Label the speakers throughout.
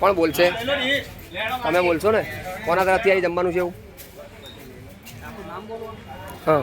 Speaker 1: કોણ બોલશે? તમે બોલશો ને? કોના તરફથી આવી જમવાનું છે એવું? હા.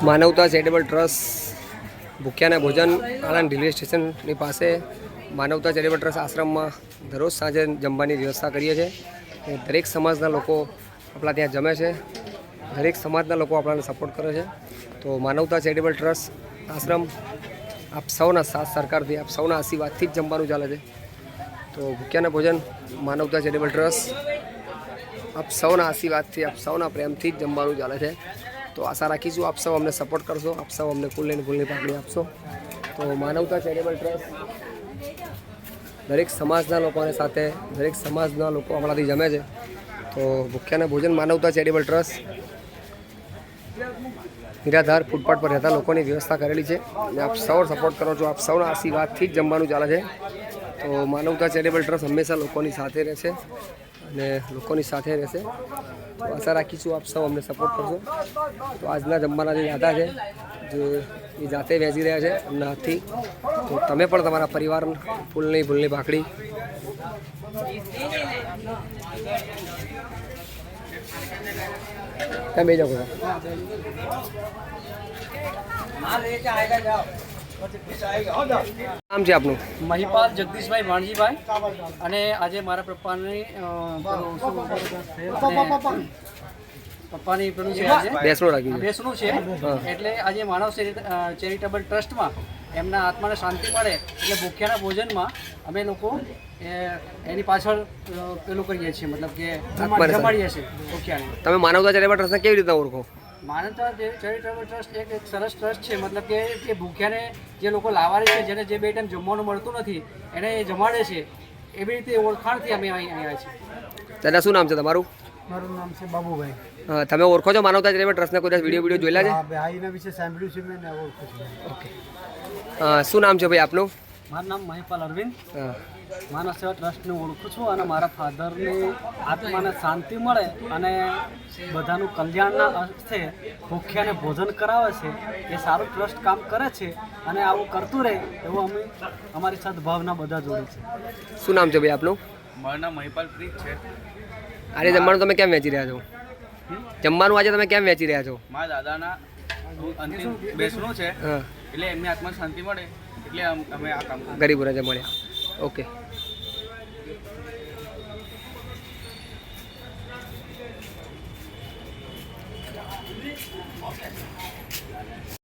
Speaker 1: માનવતા ચેરિટેબલ ટ્રસ્ટ ભૂખ્યાના ભોજન આણંદ રેલવે સ્ટેશનની પાસે માનવતા ચેરિટેબલ ટ્રસ્ટ આશ્રમમાં દરરોજ સાંજે જમવાની વ્યવસ્થા કરીએ છીએ. દરેક સમાજના લોકો આપણા ત્યાં જમે છે. દરેક સમાજના લોકો આપણાને સપોર્ટ કરે છે. તો માનવતા ચેરિટેબલ ટ્રસ્ટ આશ્રમ આપ સૌના સાથ સરકારથી, આપ સૌના આશીર્વાદથી જ જમવાનું ચાલે છે. તો ભૂખ્યાના ભોજન માનવતા ચેરિટેબલ ટ્રસ્ટ આપ સૌના આશીર્વાદથી, આપ સૌના પ્રેમથી જ જમવાનું ચાલે છે. તો આશા રાખીશું આપ સૌ અમને સપોર્ટ કરશો આપ સૌ અમને ફૂલની ફૂલની પાકડી આપશો. તો માનવતા ચેરિટેબલ ટ્રસ્ટ દરેક સમાજના લોકોને સાથે, દરેક સમાજના લોકો આપણાથી જમે છે. તો ભૂખ્યાને ભોજન માનવતા ચેરિટેબલ ટ્રસ્ટ નિરાધાર ફૂટપાથ પર રહેતા લોકોની વ્યવસ્થા કરેલી છે. અને આપ સૌ સપોર્ટ કરો છો, આપ સૌના આશીર્વાદથી જ જમવાનું ચાલે છે. તો માનવતા ચેરિટેબલ ટ્રસ્ટ હંમેશા લોકોની સાથે રહેશે અને લોકોની સાથે રહેશે. તો આશા રાખીશું આપ સૌ અમને સપોર્ટ કરશો. તો આજના જમવાના જે યાદા છે, જે એ જાતે વેચી રહ્યા છે એમના હાથથી. તો તમે પણ તમારા પરિવાર ફૂલની ભૂલની ભાખડી. ત્યાં બે જાઓ નામ છે આપનું?
Speaker 2: મહિપાલ જગદીશભાઈ વાણજીભાઈ અને આજે મારા પપ્પાની પપ્પાની પેલું છે
Speaker 1: બેસણું રાખ્યું
Speaker 2: બેસણું છે. એટલે આજે માનવ ચેરિટેબલ ટ્રસ્ટમાં એમના આત્માને શાંતિ મળે એટલે ભૂખ્યાના ભોજનમાં અમે લોકો એની પાછળ પેલું કરીએ છીએ. મતલબ કે જમાડીએ છીએ ભૂખ્યાને.
Speaker 1: તમે માનવતા ચેરિટેબલ ટ્રસ્ટને કેવી રીતે ઓળખો?
Speaker 2: માનવતા ચેરિટેબલ ટ્રસ્ટ એક એક સરસ ટ્રસ્ટ છે. મતલબ કે જે ભૂખ્યાને જે લોકો લાવારી છે જેને જે બે ટાઈમ જમવાનું મળતું નથી એને એ જમાડે છે. એવી રીતે ઓળખાણથી અમે અહીં આવ્યા છીએ.
Speaker 1: દાદા શું નામ છે તમારું?
Speaker 3: મારું નામ છે બાબુભાઈ.
Speaker 1: તમે ઓળખો છો માનવતા ચેરિટેબલ ટ્રસ્ટના કોઈ દિવસ વીડિયો વીડિયો જોયેલા
Speaker 3: હા ભાઈ એના વિશે સાંભળ્યું છે મેં ને ઓળખું છું.
Speaker 1: ઓકે શું નામ છે ભાઈ આપનું?
Speaker 2: મારું નામ મહિપાલ અરવિંદ. માનવ સેવા ટ્રસ્ટને ઓળખું છું અને મારા ફાધરની આત્માને શાંતિ મળે અને બધાનું કલ્યાણના અર્થે ભૂખ્યાને ભોજન કરાવે છે. એ સારું ટ્રસ્ટ કામ કરે છે અને આવું કરતું રહે એવું અમે અમારી સદભાવના બધા જોડે છે.
Speaker 1: શું નામ છે ભાઈ આપનું?
Speaker 4: મારું નામ મહિપાલ પ્રીત છે.
Speaker 1: આજે જમવાનું તમે કેમ વેચી રહ્યા છો? જમવાનું આજે તમે કેમ વેચી રહ્યા છો?
Speaker 4: મારા દાદાના અંતિમ બેસણું છે. એટલે એમની આત્મા શાંતિ મળે. એટલે અમ- આ કામ ગરીબ
Speaker 1: રાજા મળ્યા. ઓકે